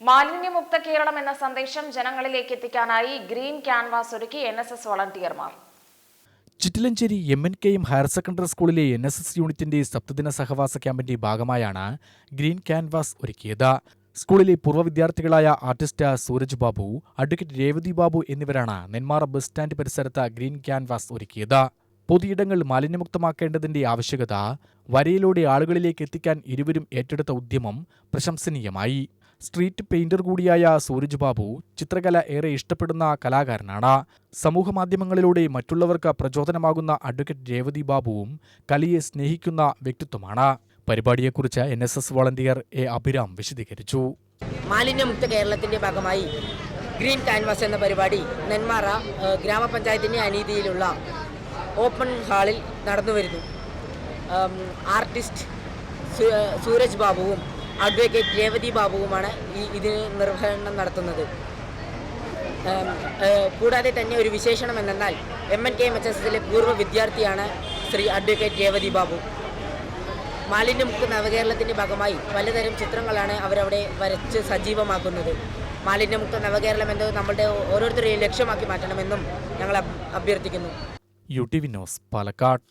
മാലിന്യമുക്ത കേരളം എന്ന സന്ദേശം ജനങ്ങളിലേക്ക് എത്തിക്കാനായി ഗ്രീൻ ക്യാൻവാസ് ഒരുക്കി N S S വളണ്ടിയർമാർ. Chittilanchery M N K M higher secondary സ്കൂളിലെ എൻ എസ് എസ് യൂണിറ്റിന്റെ സപ്തദിന സഹവാസ ക്യാമ്പിന്റെ ഭാഗമായാണ് ഗ്രീൻ ക്യാൻവാസ് ഒരുക്കിയത്. സ്കൂളിലെ പൂർവ വിദ്യാർത്ഥികളായ ആർട്ടിസ്റ്റ് സൂരജ് ബാബു അഡ്വക്കേറ്റ് രേവതി ബാബു എന്നിവരാണ് നെന്മാറ ബസ് സ്റ്റാൻഡ് പരിസരത്ത് ഗ്രീൻ ക്യാൻവാസ് ഒരുക്കിയത്. പൊതുയിടങ്ങൾ മാലിന്യമുക്തമാക്കേണ്ടതിന്റെ ആവശ്യകത വരയിലൂടെ ആളുകളിലേക്ക് എത്തിക്കാൻ ഇരുവരും ഏറ്റെടുത്ത ഉദ്യമം പ്രശംസനീയമായി. സ്ട്രീറ്റ് പെയിന്റർ കൂടിയായ സൂരജ് ബാബു ചിത്രകല ഏറെ ഇഷ്ടപ്പെടുന്ന കലാകാരനാണ്. സമൂഹമാധ്യമങ്ങളിലൂടെ മറ്റുള്ളവർക്ക് പ്രചോദനമാകുന്ന അഡ്വക്കേറ്റ് രേവതി ബാബുവും കലയെ സ്നേഹിക്കുന്ന വ്യക്തിത്വമാണ്. പരിപാടിയെക്കുറിച്ച് N S S volunteer A Abhiram വിശദീകരിച്ചു. മാലിന്യമുക്ത കേരളത്തിന്റെ ഭാഗമായി ഗ്രീൻ കാൻവാസ് എന്ന പരിപാടി നെന്മാറ ഗ്രാമപഞ്ചായത്തിന്റെ അനീതിയിലുള്ള ഓപ്പൺ ഹാളിൽ നടന്നു വരുന്നു ആർട്ടിസ്റ്റ് സൂരജ് ബാബുവും അഡ്വക്കേറ്റ് രേവതി ബാബുവുമാണ് ഈ ഇതിന് നിർവഹണം നടത്തുന്നത്. കൂടാതെ തന്നെ ഒരു വിശേഷണം എന്നാൽ M N K M H S എസിലെ പൂർവ വിദ്യാർത്ഥിയാണ് ശ്രീ അഡ്വക്കേറ്റ് രേവതി ബാബു മാലിന്യമുക്ത നവകേരളത്തിന്റെ ഭാഗമായി പലതരം ചിത്രങ്ങളാണ് അവരവിടെ വരച്ച് സജീവമാക്കുന്നത്. മാലിന്യമുക്ത നവകേരളം എന്നത് നമ്മളുടെ ഓരോരുത്തരെയും ലക്ഷ്യമാക്കി മാറ്റണമെന്നും ഞങ്ങൾ അഭ്യർത്ഥിക്കുന്നു. U T V news Palakkad.